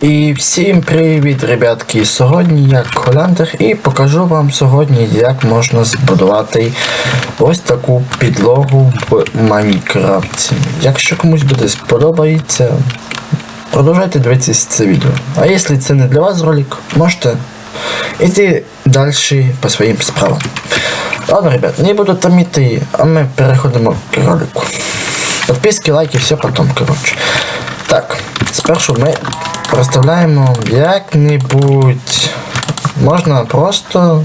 І всім привіт, ребятки! Сьогодні я Холандер і покажу вам сьогодні, як можна збудувати ось таку підлогу в Майнкрафті. Якщо комусь буде сподобається, продовжайте дивитися це відео. А якщо це не для вас ролик, можете йти далі по своїм справам. Ладно, ребят, не буду томити, а ми переходимо к ролику. Подписки, лайки, все потом, короче. Так, спершу ми розставляємо як-небудь. Можна просто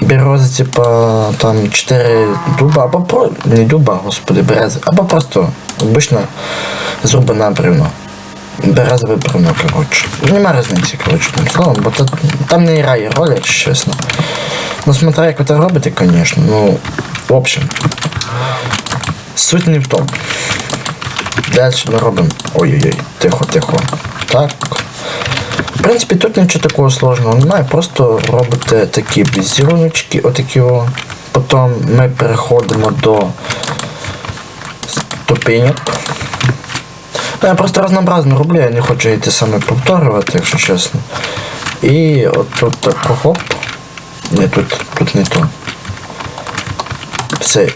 берези, типа там 4 дуба, або про. не дуба, господи, берези, або просто обично зрубане бревно. Березове бревно, коротше. Нема різниці, коротше, тим словом, бо тут, там не грає роль, якщо чесно. Ну, смотря як ви це робите, звісно. Ну, в общем. Суть не в тому. Далі ми робимо. Ой-ой-ой, тихо, тихо. Так. В принципі, тут нічого такого сложного немає, просто робите такі візеруночки, отакі о. Потім ми переходимо до ступенек. Ну, я просто разнообразно роблю, я не хочу йти саме повторювати, якщо чесно. І от тут так хоп. Ні, тут, тут не то. Все.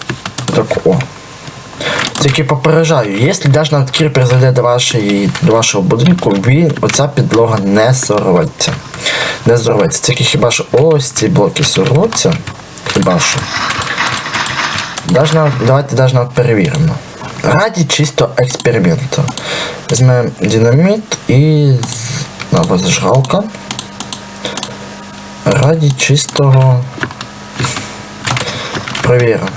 Так, о. Тільки попереджаю, якщо навіть над кріпер зайде до, вашої, до вашого будинку, він, оця підлога не сорветься. Не зорветься. Тільки хіба що ось ці блоки сорвуться. Хіба що. Даже, давайте навіть перевіримо. Раді чисто експерименту. Візьмемо динаміт і або зажигалка. Раді чистого перевіримо.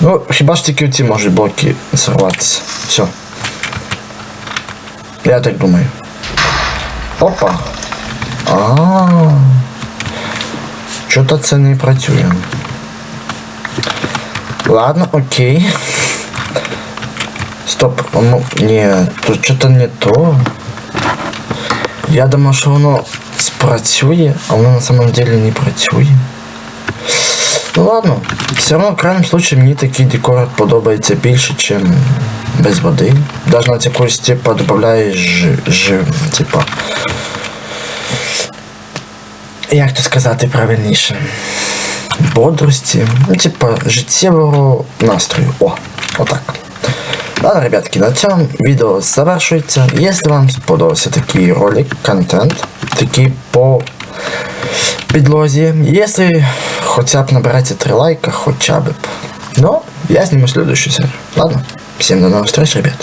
Ну, хіба ж тільки ці можуть блоки сорватися. Все. Я так думаю. Опа. А. Чого-то це не працює. Ладно, окей. Стоп, ну, ні, тут що-то не то. Я думав, що воно спрацює, а воно на самом деле не працює. Ну ладно, все одно в крайнем случае мені такий декор подобається більше, ніж без води. Даже на якусь типа додаєш ж, типа. Як то сказати правильніше? Бодрості, ну, типа, життєвого настрою. О, отак. Ладно, ребятки, на цьому відео завершується. Якщо вам сподобався такий ролик, контент, такий по підлозі, якщо хоча б набирати 3 лайка, хоча б. Ну, я сниму следующую серию. Ладно, всем до новых встреч, ребят.